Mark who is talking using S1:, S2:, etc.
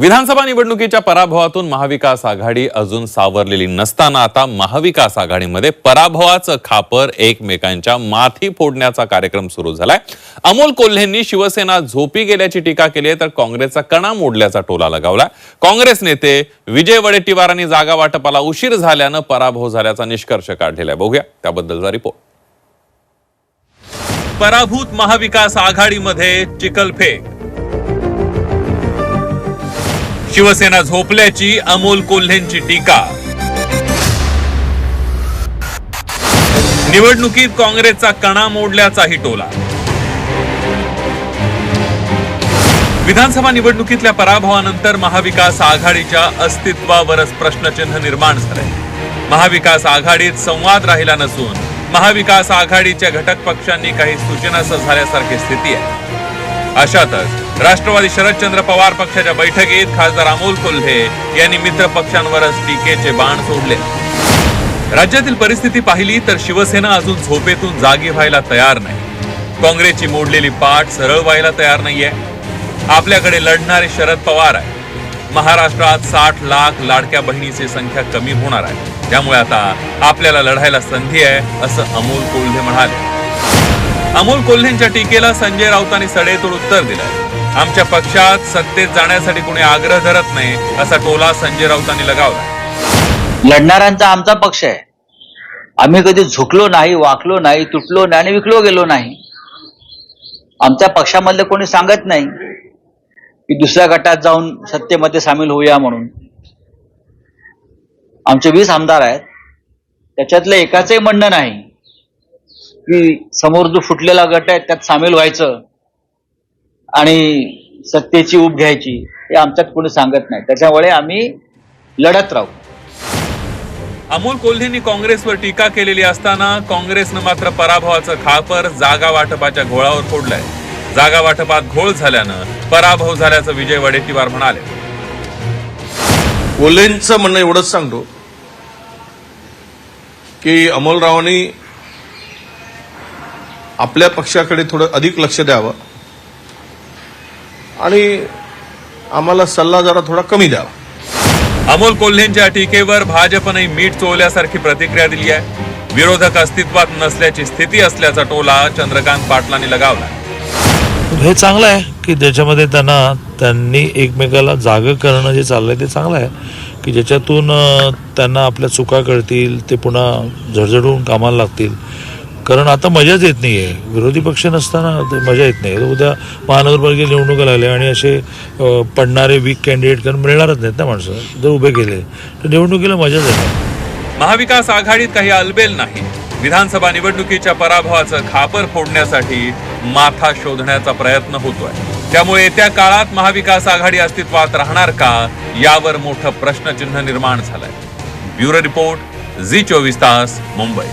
S1: विधानसभा निवडणुकीच्या पराभवातून महाविकास आघाडी अजून सावरलेली नसताना आता महाविकास आघाडीमध्ये पराभवाचं खापर एकमेकांच्या माथी फोडण्याचा कार्यक्रम सुरू झालाय. अमोल कोल्हेंनी शिवसेना झोपी गेल्याची टीका केली आहे तर काँग्रेसचा कणा मोडल्याचा टोला लगावला काँग्रेस नेते विजय वडेट्टीवारांनी जागा वाटपाला उशीर झाल्यानं पराभव झाल्याचा निष्कर्ष काढलेला आहे. बघूया त्याबद्दलचा रिपोर्ट. पराभूत महाविकास आघाडीमध्ये चिकलफेक शिवसेना झोपल्याची अमोल कोल्हेंची टीका. निवडणुकीत काँग्रेसचा कणा मोडल्याचाही टोला. विधानसभा निवडणुकीतल्या पराभवानंतर महाविकास आघाडीच्या अस्तित्वावरच प्रश्नचिन्ह निर्माण झालंय महाविकास आघाडीत संवाद राहिला नसून महाविकास आघाडीच्या घटक पक्षांनी काही सूचना झाल्यासारखी स्थिती आहे. अशातच राष्ट्रवादी शरदचंद्र पवार पक्षाच्या बैठकीत खासदार अमोल कोल्हे यांनी मित्र पक्षांवरच टीकेचे बाण सोडले. राज्यातील परिस्थिती पाहिली तर शिवसेना अजून झोपेतून जागी व्हायला तयार नाही. काँग्रेसची मोडलेली पाठ सरळ व्हायला तयार नाहीये. आपल्याकडे लढणारे शरद पवार आहे महाराष्ट्रात साठ लाख लाडक्या बहिणीची संख्या कमी होणार आहे. त्यामुळे आता आपल्याला लढायला संधी आहे असं अमोल कोल्हे म्हणाले. अमोल कोल्हेंच्या टीकेला संजय राऊतांनी सडेतोड उत्तर दिलं. आमच्या पक्षात सत्तेत जाण्यासाठी कोणी आग्रह धरत नाही असा टोला संजय राऊतांनी लगावला.
S2: लढणाऱ्यांचा आमचा पक्ष आहे. आम्ही कधी झुकलो नाही वाकलो नाही तुटलो नाही आणि विकलो गेलो नाही. आमच्या पक्षामधले कोणी सांगत नाही की दुसऱ्या गटात जाऊन सत्तेमध्ये सामील होऊया म्हणून. आमचे वीस आमदार आहेत. त्याच्यातलं एकाचंही म्हणणं नाही. की समोर जो फुटलेला गट आहे त्यात सामील व्हायचं आणि सत्तेची ऊब घ्यायची हे आमच्यात कोणी सांगत नाही. त्याच्यामुळे आम्ही लढत राहू.
S1: अमोल कोल्हेंनी काँग्रेसवर टीका केलेली असताना काँग्रेसनं मात्र पराभवाचं खापर जागा वाटपाच्या घोळावर फोडलंय. जागा वाटपात घोळ झाल्यानं पराभव झाल्याचं विजय वडेट्टीवार म्हणाले.
S3: कोल्हेंचं म्हणणं एवढंच सांगतो की अमोलरावांनी आपल्या पक्षाकडे थोडं अधिक लक्ष द्यावं. आणि आम्हाला सल्ला जरा थोडा कमी द्यावा.
S1: अमोल कोल्हेंच्या टीकेवर भाजपने मीठ चोळल्यासारखी प्रतिक्रिया दिली आहे. विरोधक अस्तित्वात नसल्याची स्थिती असल्याचा टोला चंद्रकांत पाटलांनी लगावला
S4: हे चांगलं आहे की ज्याच्यामध्ये त्यांना त्यांनी एकमेकाला जागं करणं जे चाललंय ते चांगलं आहे. की ज्याच्यातून त्यांना आपल्या चुका कळतील ते पुन्हा झडझडून कामाला लागतील. कारण आता मजाच येत नाही आहे विरोधी पक्ष नसताना मजा येत नाही. उद्या महानगरपालिका निवडणुका लागल्या आणि असे पडणारे वीक कॅन्डिडेट कारण मिळणारच नाहीत ना माणसं. जर उभे केले तर निवडणुकीला मजाच येते
S1: महाविकास आघाडीत काही अलबेल नाही. विधानसभा निवडणुकीच्या पराभवाचं खापर फोडण्यासाठी माथा शोधण्याचा प्रयत्न होतोय. त्यामुळे येत्या काळात महाविकास आघाडी अस्तित्वात राहणार का यावर मोठं प्रश्नचिन्ह निर्माण झालंय. ब्युरो रिपोर्ट झी चोवीस तास मुंबई.